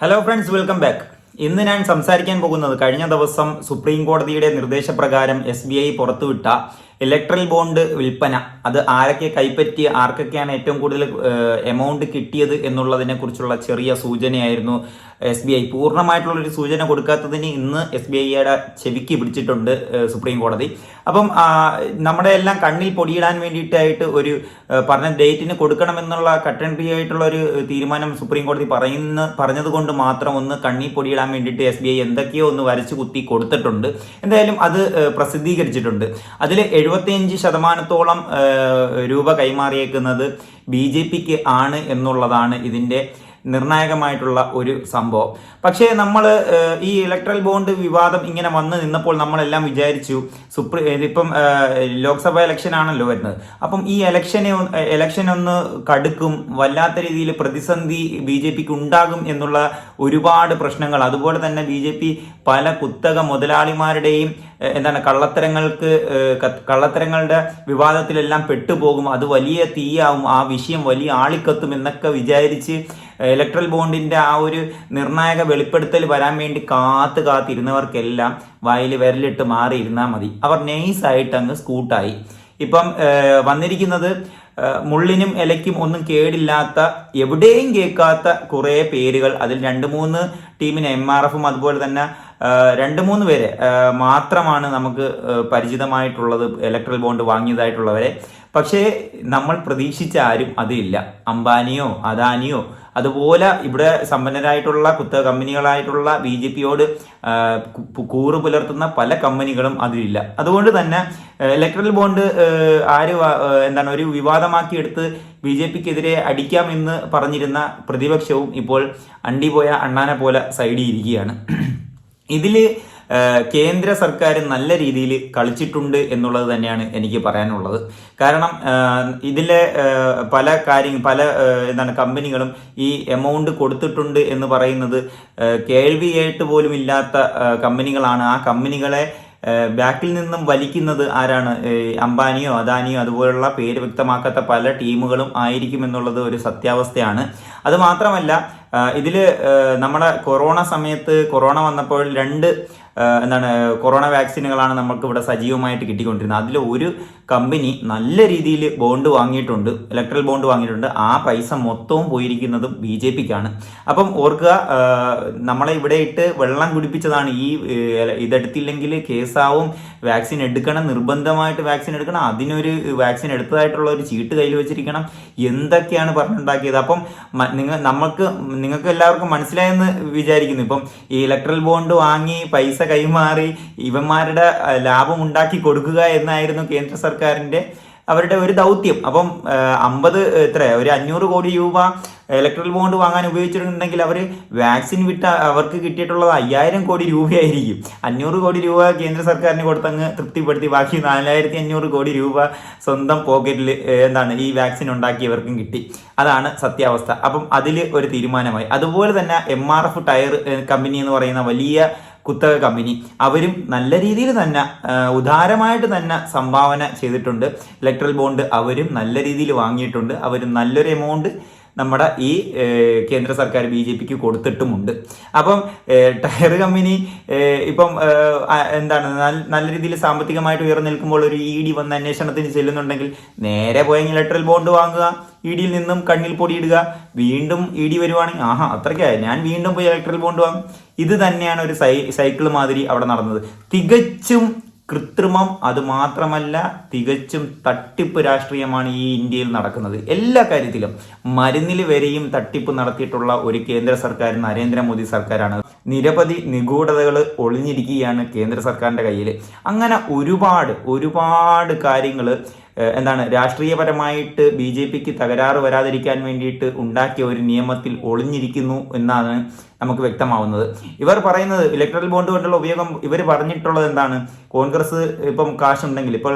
Hello friends welcome back ഇന്ന് ഞാൻ സംസാരിക്കാൻ പോകുന്നത് കഴിഞ്ഞ ദിവസം സുപ്രീം കോടതിയുടെ നിർദ്ദേശപ്രകാരം എസ് ബി ഐ പുറത്തുവിട്ട ഇലക്ട്രൽ ബോണ്ട് വിൽപ്പന. അത് ആരൊക്കെ കൈപ്പറ്റി ആർക്കൊക്കെയാണ് ഏറ്റവും കൂടുതൽ എമൗണ്ട് കിട്ടിയത് എന്നുള്ളതിനെ കുറിച്ചുള്ള ചെറിയ സൂചനയായിരുന്നു എസ് ബി ഐ പൂർണമായിട്ടുള്ള ഒരു സൂചന കൊടുക്കാത്തതിന് ഇന്ന് എസ് ബി ഐയുടെ ചെവിക്ക് പിടിച്ചിട്ടുണ്ട് സുപ്രീം കോടതി അപ്പം നമ്മുടെ എല്ലാം കണ്ണിൽ പൊടിയിടാൻ വേണ്ടിയിട്ടായിട്ട് ഒരു പറഞ്ഞ ഡേറ്റിന് കൊടുക്കണമെന്നുള്ള കട്ടൻ ഫ്രീ ആയിട്ടുള്ള ഒരു തീരുമാനം സുപ്രീം കോടതി പറയുന്ന പറഞ്ഞതുകൊണ്ട് മാത്രം ഒന്ന് കണ്ണിൽ പൊടിയിടാൻ വേണ്ടിയിട്ട് എസ് ബി ഐ എന്തൊക്കെയോ ഒന്ന് വരച്ചു കുത്തി കൊടുത്തിട്ടുണ്ട്. എന്തായാലും അത് പ്രസിദ്ധീകരിച്ചിട്ടുണ്ട്. അതിൽ എഴുപത്തിയഞ്ച് ശതമാനത്തോളം രൂപ കൈമാറിയേക്കുന്നത് ബി ജെ പിക്ക് ആണ് എന്നുള്ളതാണ് ഇതിന്റെ നിർണായകമായിട്ടുള്ള ഒരു സംഭവം. പക്ഷേ നമ്മൾ ഈ ഇലക്ട്രൽ ബോണ്ട് വിവാദം ഇങ്ങനെ വന്ന് നിന്നപ്പോൾ നമ്മളെല്ലാം വിചാരിച്ചു സുപ്രീ ഇപ്പം ലോക്സഭ ഇലക്ഷൻ ആണല്ലോ വരുന്നത്. അപ്പം ഈ ഇലക്ഷനെ ഇലക്ഷൻ ഒന്ന് കടുക്കും വല്ലാത്ത രീതിയിൽ പ്രതിസന്ധി ബി ജെ പിക്ക് ഉണ്ടാകും എന്നുള്ള ഒരുപാട് പ്രശ്നങ്ങൾ. അതുപോലെ തന്നെ ബി ജെ പി പല കുത്തക മുതലാളിമാരുടെയും എന്താണ് കള്ളത്തരങ്ങൾക്ക് കള്ളത്തരങ്ങളുടെ വിവാദത്തിലെല്ലാം പെട്ടുപോകും. അത് വലിയ തീയാവും. ആ വിഷയം വലിയ ആളിക്കത്തും എന്നൊക്കെ വിചാരിച്ച് ഇലക്ട്രൽ ബോണ്ടിന്റെ ആ ഒരു നിർണായക വെളിപ്പെടുത്തൽ വരാൻ വേണ്ടി കാത്ത് കാത്തിരുന്നവർക്കെല്ലാം വായിൽ വിരലിട്ട് മാറിയിരുന്നാൽ മതി. അവർ നൈസായിട്ട് അങ്ങ് സ്കൂട്ടായി. ഇപ്പം വന്നിരിക്കുന്നത് മുള്ളിനും ഇലയ്ക്കും ഒന്നും കേടില്ലാത്ത എവിടെയും കേൾക്കാത്ത കുറേ പേരുകൾ. അതിൽ രണ്ട് മൂന്ന് ടീമിന് എം ആർ എഫും അതുപോലെ തന്നെ രണ്ട് മൂന്ന് പേരെ മാത്രമാണ് നമുക്ക് പരിചിതമായിട്ടുള്ളത് ഇലക്ട്രൽ ബോണ്ട് വാങ്ങിയതായിട്ടുള്ളവരെ. പക്ഷേ നമ്മൾ പ്രതീക്ഷിച്ച ആരും അതില്ല. അംബാനിയോ അദാനിയോ അതുപോലെ ഇവിടെ സമ്പന്നരായിട്ടുള്ള കുത്ത കമ്പനികളായിട്ടുള്ള ബി ജെ പിയോട് കൂറ് പുലർത്തുന്ന പല കമ്പനികളും അതിലില്ല. അതുകൊണ്ട് തന്നെ ഇലക്ട്രൽ ബോണ്ട് ആര് എന്താണ് ഒരു വിവാദമാക്കി എടുത്ത് ബി ജെ പിക്കെതിരെ അടിക്കാമെന്ന് പറഞ്ഞിരുന്ന പ്രതിപക്ഷവും ഇപ്പോൾ അണ്ടിപോയ അണ്ണാനെ പോലെ സൈഡിൽ ഇരിക്കുകയാണ്. ഇതിൽ കേന്ദ്ര സർക്കാർ നല്ല രീതിയിൽ കളിച്ചിട്ടുണ്ട് എന്നുള്ളത് തന്നെയാണ് എനിക്ക് പറയാനുള്ളത്. കാരണം ഇതിലെ പല കാര്യം പല എന്താണ് കമ്പനികളും ഈ എമൗണ്ട് കൊടുത്തിട്ടുണ്ട് എന്ന് പറയുന്നത് കേൾവിയായിട്ട് പോലും ഇല്ലാത്ത കമ്പനികളാണ്. ആ കമ്പനികളെ ബാക്കിൽ നിന്നും വലിക്കുന്നത് ആരാണ്? അംബാനിയോ അദാനിയോ അതുപോലുള്ള പേര് വ്യക്തമാക്കാത്ത പല ടീമുകളും ആയിരിക്കും എന്നുള്ളത് ഒരു സത്യാവസ്ഥയാണ്. അതുമാത്രമല്ല ഇതിൽ നമ്മുടെ കൊറോണ സമയത്ത് കൊറോണ വന്നപ്പോൾ രണ്ട് എന്താണ് കൊറോണ വാക്സിനുകളാണ് നമുക്ക് ഇവിടെ സജീവമായിട്ട് കിട്ടിക്കൊണ്ടിരുന്നത്. അതിൽ ഒരു കമ്പനി നല്ല രീതിയിൽ ബോണ്ട് വാങ്ങിയിട്ടുണ്ട് ഇലക്ട്രൽ ബോണ്ട് വാങ്ങിയിട്ടുണ്ട്. ആ പൈസ മൊത്തവും പോയിരിക്കുന്നതും ബി ജെ പിക്കാണ്. അപ്പം ഓർക്കുക നമ്മളെ ഇവിടെ ഇട്ട് വെള്ളം കുടിപ്പിച്ചതാണ് ഈ ഇതെടുത്തില്ലെങ്കിൽ കേസാവും വാക്സിൻ എടുക്കണം നിർബന്ധമായിട്ട് വാക്സിൻ എടുക്കണം അതിനൊരു വാക്സിൻ എടുത്തതായിട്ടുള്ള ഒരു ചീട്ട് കയ്യിൽ വെച്ചിരിക്കണം. എന്തൊക്കെയാണ് പറഞ്ഞുണ്ടാക്കിയത്? അപ്പം നിങ്ങൾ നമുക്ക് നിങ്ങൾക്ക് എല്ലാവർക്കും മനസ്സിലായെന്ന് വിചാരിക്കുന്നു. ഇപ്പം ഈ ഇലക്ട്രൽ ബോണ്ട് വാങ്ങി പൈസ കൈമാറി ഇവന്മാരുടെ ലാഭം ഉണ്ടാക്കി കൊടുക്കുക എന്നായിരുന്നു കേന്ദ്ര സർക്കാരിന്റെ അവരുടെ ഒരു ദൗത്യം. അപ്പം അമ്പത് എത്ര ഒരു അഞ്ഞൂറ് കോടി രൂപ ഇലക്ട്രൽ ബോണ്ട് വാങ്ങാൻ ഉപയോഗിച്ചിട്ടുണ്ടെങ്കിൽ അവർ വാക്സിൻ വിട്ട അവർക്ക് കിട്ടിയിട്ടുള്ളത് അയ്യായിരം കോടി രൂപയായിരിക്കും. അഞ്ഞൂറ് കോടി രൂപ കേന്ദ്ര സർക്കാരിന് കൊടുത്തങ്ങ് തൃപ്തിപ്പെടുത്തി. ബാക്കി നാലായിരത്തി അഞ്ഞൂറ് കോടി രൂപ സ്വന്തം പോക്കറ്റിൽ എന്താണ് ഈ വാക്സിൻ ഉണ്ടാക്കിയവർക്കും കിട്ടി. അതാണ് സത്യാവസ്ഥ. അപ്പം അതിൽ ഒരു തീരുമാനമായി. അതുപോലെ തന്നെ M R F tyre company എന്ന് പറയുന്ന വലിയ കുത്തക കമ്പനി അവരും നല്ല രീതിയിൽ തന്നെ ഉദാരമായിട്ട് തന്നെ സംഭാവന ചെയ്തിട്ടുണ്ട്. ഇലക്ട്രൽ ബോണ്ട് അവരും നല്ല രീതിയിൽ വാങ്ങിയിട്ടുണ്ട്. അവരും നല്ലൊരു എമൗണ്ട് നമ്മുടെ ഈ കേന്ദ്ര സർക്കാർ ബി ജെ പിക്ക് കൊടുത്തിട്ടുമുണ്ട്. അപ്പം ടയർ കമ്പനി ഇപ്പം എന്താണ് നല്ല രീതിയിൽ സാമ്പത്തികമായിട്ട് ഉയർന്നു നിൽക്കുമ്പോൾ ഒരു ഇ ഡി വന്ന് അന്വേഷണത്തിന് ചെല്ലുന്നുണ്ടെങ്കിൽ നേരെ പോയെങ്കിൽ ഇലക്ട്രൽ ബോണ്ട് വാങ്ങുക ഇ ഡിയിൽ നിന്നും കണ്ണിൽ പൊടിയിടുക വീണ്ടും ഇ ഡി വരുവാണെങ്കിൽ ആഹാ അത്രയ്ക്കായി ഞാൻ വീണ്ടും പോയി ഇലക്ട്രൽ ബോണ്ട് വാങ്ങും. ഇത് തന്നെയാണ് ഒരു സൈ സൈക്കിൾ മാതിരി അവിടെ നടന്നത്. തികച്ചും കൃത്രിമം അതുമാത്രമല്ല തികച്ചും തട്ടിപ്പ് രാഷ്ട്രീയമാണ് ഈ ഇന്ത്യയിൽ നടക്കുന്നത്. എല്ലാ കാര്യത്തിലും മരുന്നിൽ വരെയും തട്ടിപ്പ് നടത്തിയിട്ടുള്ള ഒരു കേന്ദ്ര സർക്കാർ നരേന്ദ്രമോദി സർക്കാരാണ്. നിരവധി നിഗൂഢതകൾ ഒളിഞ്ഞിരിക്കുകയാണ് കേന്ദ്ര സർക്കാരിന്റെ കയ്യിൽ അങ്ങനെ ഒരുപാട് ഒരുപാട് കാര്യങ്ങൾ എന്താണ് രാഷ്ട്രീയപരമായിട്ട് ബി ജെ പിക്ക് തകരാറ് വരാതിരിക്കാൻ വേണ്ടിയിട്ട് ഉണ്ടാക്കിയ ഒരു നിയമത്തിൽ ഒളിഞ്ഞിരിക്കുന്നു എന്നാണ് നമുക്ക് വ്യക്തമാവുന്നത്. ഇവർ പറയുന്നത് ഇലക്ട്രൽ ബോണ്ട് കൊണ്ടുള്ള ഉപയോഗം ഇവർ പറഞ്ഞിട്ടുള്ളത് എന്താണ് കോൺഗ്രസ് ഇപ്പം കാശുണ്ടെങ്കിൽ ഇപ്പോൾ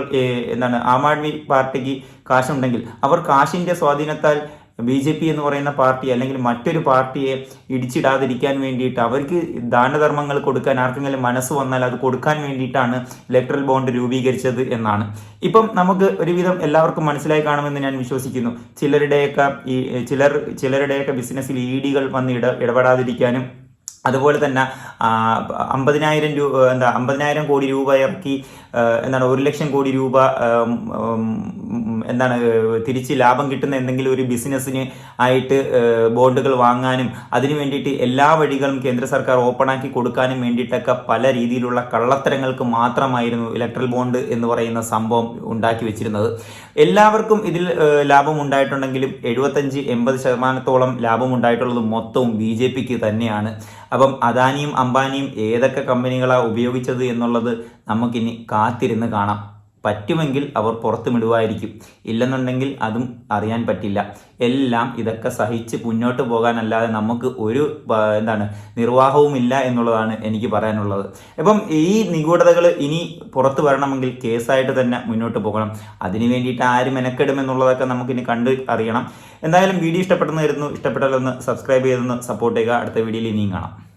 എന്താണ് ആം ആദ്മി പാർട്ടിക്ക് കാശുണ്ടെങ്കിൽ അവർ കാശിന്റെ സ്വാധീനത്താൽ ബി ജെ പി എന്ന് പറയുന്ന പാർട്ടി അല്ലെങ്കിൽ മറ്റൊരു പാർട്ടിയെ ഇടിച്ചിടാതിരിക്കാൻ വേണ്ടിയിട്ട് അവർക്ക് ദാനധർമ്മങ്ങൾ കൊടുക്കാൻ ആർക്കെങ്കിലും മനസ്സ് വന്നാൽ അത് കൊടുക്കാൻ വേണ്ടിയിട്ടാണ് ഇലക്ട്രൽ ബോണ്ട് രൂപീകരിച്ചത് എന്നാണ്. ഇപ്പം നമുക്ക് ഒരുവിധം എല്ലാവർക്കും മനസ്സിലായി കാണുമെന്ന് ഞാൻ വിശ്വസിക്കുന്നു. ചിലരുടെയൊക്കെ ഈ ചിലർ ചിലരുടെയൊക്കെ ബിസിനസ്സിൽ ഇ ഡികൾ വന്ന് ഇട ഇടപെടാതിരിക്കാനും അതുപോലെ തന്നെ അമ്പതിനായിരം രൂപ എന്താ അമ്പതിനായിരം കോടി രൂപ ഇറക്കി എന്താണ് ഒരു ലക്ഷം കോടി രൂപ എന്താണ് തിരിച്ച് ലാഭം കിട്ടുന്ന എന്തെങ്കിലും ഒരു ബിസിനസ്സിന് ആയിട്ട് ബോണ്ടുകൾ വാങ്ങാനും അതിനു വേണ്ടിയിട്ട് എല്ലാ വഴികളും കേന്ദ്ര സർക്കാർ ഓപ്പൺ ആക്കി കൊടുക്കാനും വേണ്ടിയിട്ടൊക്കെ പല രീതിയിലുള്ള കള്ളത്തരങ്ങൾക്ക് മാത്രമായിരുന്നു ഇലക്ട്രൽ ബോണ്ട് എന്ന് പറയുന്ന സംഭവം ഉണ്ടാക്കി വെച്ചിരുന്നത്. എല്ലാവർക്കും ഇതിൽ ലാഭം ഉണ്ടായിട്ടുണ്ടെങ്കിലും എഴുപത്തഞ്ച് എൺപത് ശതമാനത്തോളം ലാഭം ഉണ്ടായിട്ടുള്ളത് മൊത്തവും ബി ജെ പിക്ക് തന്നെയാണ്. അപ്പം അദാനിയും അംബാനിയും ഏതൊക്കെ കമ്പനികളാണ് ഉപയോഗിച്ചത് എന്നുള്ളത് നമുക്കിനി കാത്തിരുന്ന് കാണാം. പറ്റുമെങ്കിൽ അവർ പുറത്തുമിടുമായിരിക്കും ഇല്ലെന്നുണ്ടെങ്കിൽ അതും അറിയാൻ പറ്റില്ല. എല്ലാം ഇതൊക്കെ സഹിച്ച് മുന്നോട്ട് പോകാനല്ലാതെ നമുക്ക് ഒരു എന്താണ് നിർവാഹവും ഇല്ല എന്നുള്ളതാണ് എനിക്ക് പറയാനുള്ളത്. അപ്പം ഈ നിഗൂഢതകൾ ഇനി പുറത്തു വരണമെങ്കിൽ കേസായിട്ട് തന്നെ മുന്നോട്ട് പോകണം. അതിന് വേണ്ടിയിട്ട് ആര് മെനക്കെടും എന്നുള്ളതൊക്കെ നമുക്കിനി കണ്ട് അറിയണം. എന്തായാലും വീഡിയോ ഇഷ്ടപ്പെട്ടെന്ന് കരുതുന്നു. ഇഷ്ടപ്പെട്ടാലൊന്ന് സബ്സ്ക്രൈബ് ചെയ്തൊന്ന് സപ്പോർട്ട് ചെയ്യുക. അടുത്ത വീഡിയോയിൽ ഇനിയും കാണാം.